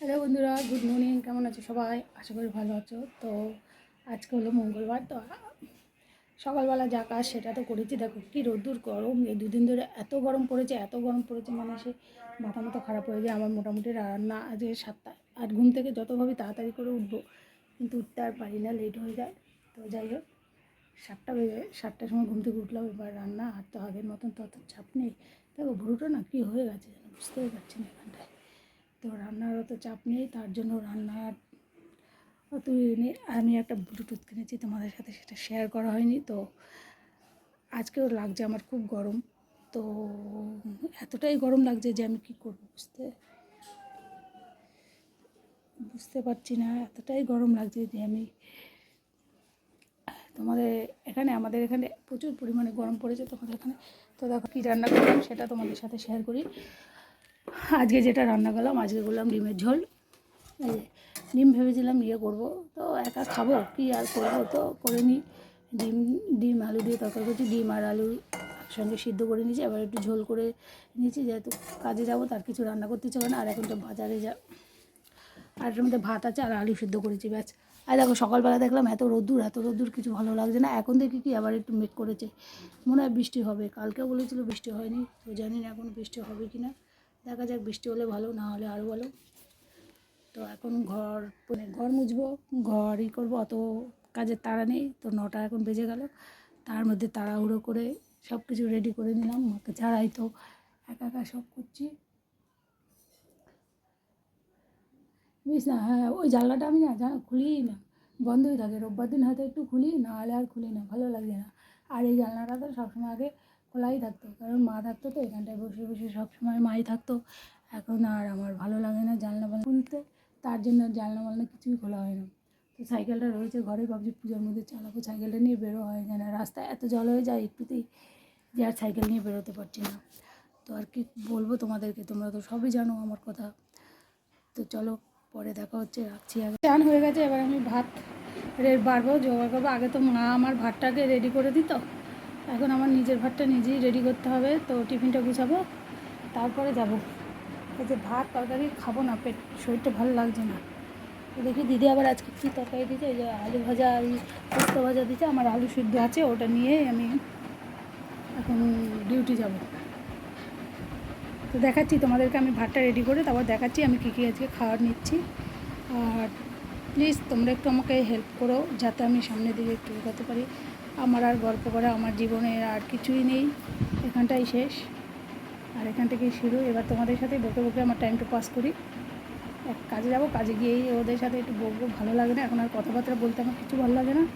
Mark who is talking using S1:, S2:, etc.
S1: Hello বন্ধুরা good morning কেমন আছো সবাই? আশা করি ভালো আছো। তো আজকে হলো মঙ্গলবার, তো সকালবেলা যা কাজ সেটা তো করেছি। দেখো কী রোদ্দুর, গরম। এই দুদিন ধরে এত গরম পড়েছে, এত গরম পড়েছে মানে সে মাথা মতো খারাপ হয়ে যায় আমার মোটামুটি রান্না আজকে সাতটা আট ঘুম থেকে যত ভাবি তাড়াতাড়ি করে উঠবো, কিন্তু উঠতে আর পারি না লেট হয়ে যায়। তো যাই হোক, সাতটা বেজে, সাতটার সময় ঘুম থেকে উঠলাম, এবার রান্না আর তো আগের মতন তো অত চাপ নেই। দেখো, ভুরুটা না কী হয়ে গেছে বুঝতেই পারছি না এখানটায়। তো রান্নার অত চাপ নেই, তার জন্য রান্নার অত ইয়ে নেই। আমি একটা ব্লুটুথ কিনেছি, তোমাদের সাথে সেটা শেয়ার করা হয়নি। তো আজকেও লাগছে আমার খুব গরম। তো এতটাই গরম লাগছে যে আমি কী করব বুঝতে বুঝতে পারছি না। এতটাই গরম লাগছে যে আমি, তোমাদের এখানে, আমাদের এখানে প্রচুর পরিমাণে গরম পড়েছে তোমাদের এখানে। তো দেখো কী রান্না করলাম সেটা তোমাদের সাথে শেয়ার করি। আজকে যেটা রান্না করলাম, আজকে করলাম ডিমের ঝোল। ডিম ভেবেছিলাম ইয়ে করব, তো একা খাব, কি আর করব? তো করে নিই। ডিম ডিম, আলু দিয়ে তরকারি করছি, ডিম আর আলু একসঙ্গে সিদ্ধ করে নিয়েছি। আবার একটু ঝোল করে নিয়েছি, যেহেতু কাজে যাব, তার কিছু রান্না করতে ইচ্ছে না। আর এখন তো বাজারে যা, আর এটার মধ্যে ভাত আছে আর আলু সিদ্ধ করেছি, ব্যাস। আর দেখো, সকালবেলা দেখলাম এত রোদ্দুর এত রোদ্দুর, কিছু ভালো লাগছে না। এখন দেখি কি আবার একটু মেঘ করেছে। মনে হয় বৃষ্টি হবে। কালকেও বলেছিল বৃষ্টি হয়নি, তো জানি না এখন বৃষ্টি হবে কি না দেখা যাক বৃষ্টি হলে ভালো, না হলে আরও ভালো। তো এখন ঘর মানে ঘর মুছবো, ঘরই করব, অত কাজের তাড়া নেই। তো নটা এখন বেজে গেল। তার মধ্যে তাড়াহুড়ো করে সব কিছু রেডি করে নিলাম। মাকে ছাড়াই তো একা একা সব করছি। বুঝিস না হ্যাঁ ওই জানলাটা আমি না খুলিই না। বন্ধই থাকে। রোববার দিন হয়তো একটু খুলি, না হলে আর খুলি না। ভালো লাগে না। আর এই জানলাটা তো সবসময় আগে খোলাই থাকতো, কারণ মা থাকতো তো, এখানটায় বসে বসে সবসময় মাই থাকতো। এখন আর আমার ভালো লাগে না জানলা বানলা খুলতে, তার জন্য জানলা বানলা কিছুই খোলা হয় না। তো সাইকেলটা রয়েছে ঘরে, ভাবছি পুজোর মধ্যে চালাবো, সাইকেলটা নিয়ে বেরো হয় যায় না। রাস্তায় এত জল হয়ে যায় একটুতেই যে আর সাইকেল নিয়ে বেরোতে পারছি না। তো আর কি বলব তোমাদেরকে, তোমরা তো সবই জানো আমার কথা। তো চলো, পরে দেখা হচ্ছে, রাখছি আগে। চান হয়ে গেছে, এবার আমি ভাত বাড়বো, জোগাড় করব। আগে তো মা আমার ভাতটাকে রেডি করে দিত। এখন আমার নিজের ভাতটা নিজেই রেডি করতে হবে, তো টিফিনটা গুছাবো, তারপরে যাব। এই যে ভাত তরকারি খাব না, পেট, শরীরটা ভালো লাগছে না। দেখি দিদি আবার আজকে কী তরকারি দিচ্ছে এই যে আলু ভাজা, এই পোস্ত ভাজা দিচ্ছে আমার আলু সিদ্ধ আছে, ওটা নিয়ে আমি এখন ডিউটি যাব। তো দেখাচ্ছি তোমাদেরকে, আমি ভাতটা রেডি করে, তারপর দেখাচ্ছি আমি কী কী আজকে খাবার নিচ্ছি। আর প্লিজ তোমরা একটু আমাকে হেল্প করো, যাতে আমি সামনের দিকে একটু এগোতে পারি। আমার আর গল্প করা, আমার জীবনে আর কিছুই নেই। এখানটাই শেষ। আর এখান থেকেই শুরু। এবার তোমাদের সাথে বকে বকে আমার টাইমটা পাস করি। এক কাজে যাব, কাজে গিয়েই ওদের সাথে একটু বকবো ভালো লাগে না। এখন আর কথাবার্তা বলতে আমার কিছু ভালো লাগে না।